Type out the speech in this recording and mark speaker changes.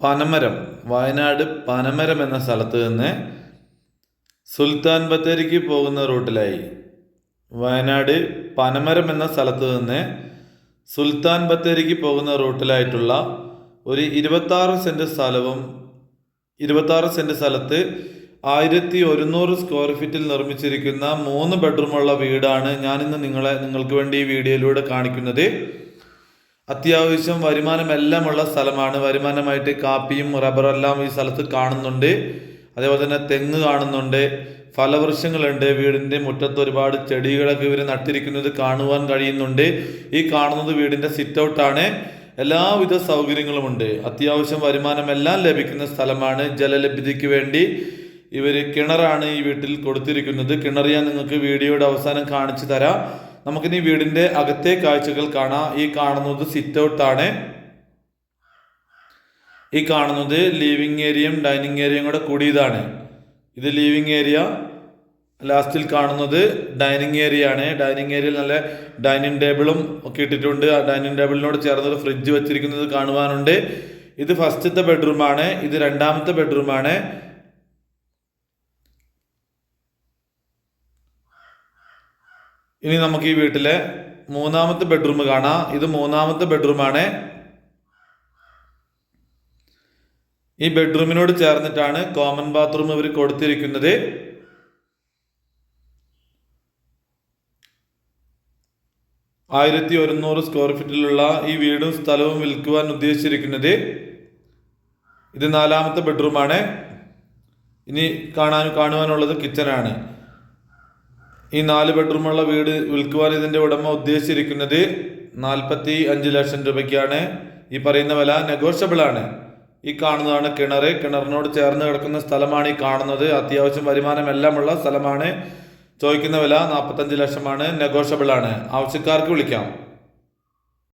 Speaker 1: പനമരം വയനാട് പനമരം എന്ന സ്ഥലത്ത് നിന്ന് സുൽത്താൻ ബത്തേരിക്ക് പോകുന്ന റൂട്ടിലായി. വയനാട് പനമരം എന്ന സ്ഥലത്ത് നിന്ന് സുൽത്താൻ ബത്തേരിക്ക് പോകുന്ന റൂട്ടിലായിട്ടുള്ള ഒരു ഇരുപത്താറ് സെന്റ് സ്ഥലവും ഇരുപത്താറ് സെന്റ് സ്ഥലത്ത് ആയിരത്തി ഒരുന്നൂറ് സ്ക്വയർ ഫീറ്റിൽ നിർമ്മിച്ചിരിക്കുന്ന മൂന്ന് ബെഡ്റൂമുള്ള വീടാണ് ഞാനിന്ന് നിങ്ങളെ നിങ്ങൾക്ക് വേണ്ടി ഈ വീഡിയോയിലൂടെ കാണിക്കുന്നത്. അത്യാവശ്യം വരുമാനമെല്ലാമുള്ള സ്ഥലമാണ്. വരുമാനമായിട്ട് കാപ്പിയും റബ്ബറും എല്ലാം ഈ സ്ഥലത്ത് കാണുന്നുണ്ട്. അതേപോലെ തന്നെ തെങ്ങ് കാണുന്നുണ്ട്. ഫലവൃക്ഷങ്ങളുണ്ട്. വീടിന്റെ മുറ്റത്ത് ഒരുപാട് ചെടികളൊക്കെ ഇവർ നട്ടിരിക്കുന്നത് കാണുവാൻ കഴിയുന്നുണ്ട്. ഈ കാണുന്നത് വീടിന്റെ സിറ്റ് ഔട്ടാണ് എല്ലാവിധ സൗകര്യങ്ങളുമുണ്ട്. അത്യാവശ്യം വരുമാനമെല്ലാം ലഭിക്കുന്ന സ്ഥലമാണ് ജലലഭ്യതയ്ക്ക് വേണ്ടി. ഇവർ കിണറാണ് ഈ വീട്ടിൽ കൊടുത്തിരിക്കുന്നത്. കിണർ ഞാൻ നിങ്ങൾക്ക് വീഡിയോയുടെ അവസാനം കാണിച്ചു തരാം. നമുക്കിനി വീടിന്റെ അകത്തെ കാഴ്ചകൾ കാണാം. ഈ കാണുന്നത് സിറ്റ് ഔട്ടാണ് ഈ കാണുന്നത് ലിവിങ് ഏരിയയും ഡൈനിങ് ഏരിയയും കൂടെ കൂടിയതാണ്. ഇത് ലിവിങ് ഏരിയ ലാസ്റ്റിൽ കാണുന്നത് ഡൈനിങ് ഏരിയ ആണ് ഡൈനിങ് ഏരിയയിൽ നല്ല ഡൈനിങ് ടേബിളും ഒക്കെ ഇട്ടിട്ടുണ്ട്. ആ ഡൈനിങ് ടേബിളിനോട് ചേർന്നൊരു ഫ്രിഡ്ജ് വെച്ചിരിക്കുന്നത് കാണുവാനുണ്ട്. ഇത് ഫസ്റ്റത്തെ ബെഡ്റൂമാണ്. ഇത് രണ്ടാമത്തെ ബെഡ്റൂമാണ്. ഇനി നമുക്ക് ഈ വീട്ടിലെ മൂന്നാമത്തെ ബെഡ്റൂം കാണാം. ഇത് മൂന്നാമത്തെ ബെഡ്റൂമാണ് ഈ ബെഡ്റൂമിനോട് ചേർന്നിട്ടാണ് കോമൺ ബാത്റൂം ഇവർ കൊടുത്തിരിക്കുന്നത്. ആയിരത്തി ഒരുന്നൂറ് സ്ക്വയർ ഫീറ്റിലുള്ള ഈ വീടും സ്ഥലവും വിൽക്കുവാൻ ഉദ്ദേശിച്ചിരിക്കുന്നത്. ഇത് നാലാമത്തെ ബെഡ്റൂമാണ് ഇനി കാണാൻ കാണുവാനുള്ളത് കിച്ചനാണ് ഈ നാല് ബെഡ്റൂമുള്ള വീട് വിൽക്കുവാൻ ഇതിന്റെ ഉടമ ഉദ്ദേശിച്ചിരിക്കുന്നത് നാൽപ്പത്തി അഞ്ച് ലക്ഷം രൂപയ്ക്കാണ്. ഈ പറയുന്ന വില നെഗോഷ്യബിൾ ആണ്. ഈ കാണുന്നതാണ് കിണർ കിണറിനോട് ചേർന്ന് കിടക്കുന്ന സ്ഥലമാണ് ഈ കാണുന്നത്. അത്യാവശ്യം വരുമാനം എല്ലാമുള്ള സ്ഥലമാണ്. ചോദിക്കുന്ന വില നാൽപ്പത്തഞ്ച് ലക്ഷമാണ്. നെഗോഷ്യബിൾ ആണ്. ആവശ്യക്കാർക്ക് വിളിക്കാം.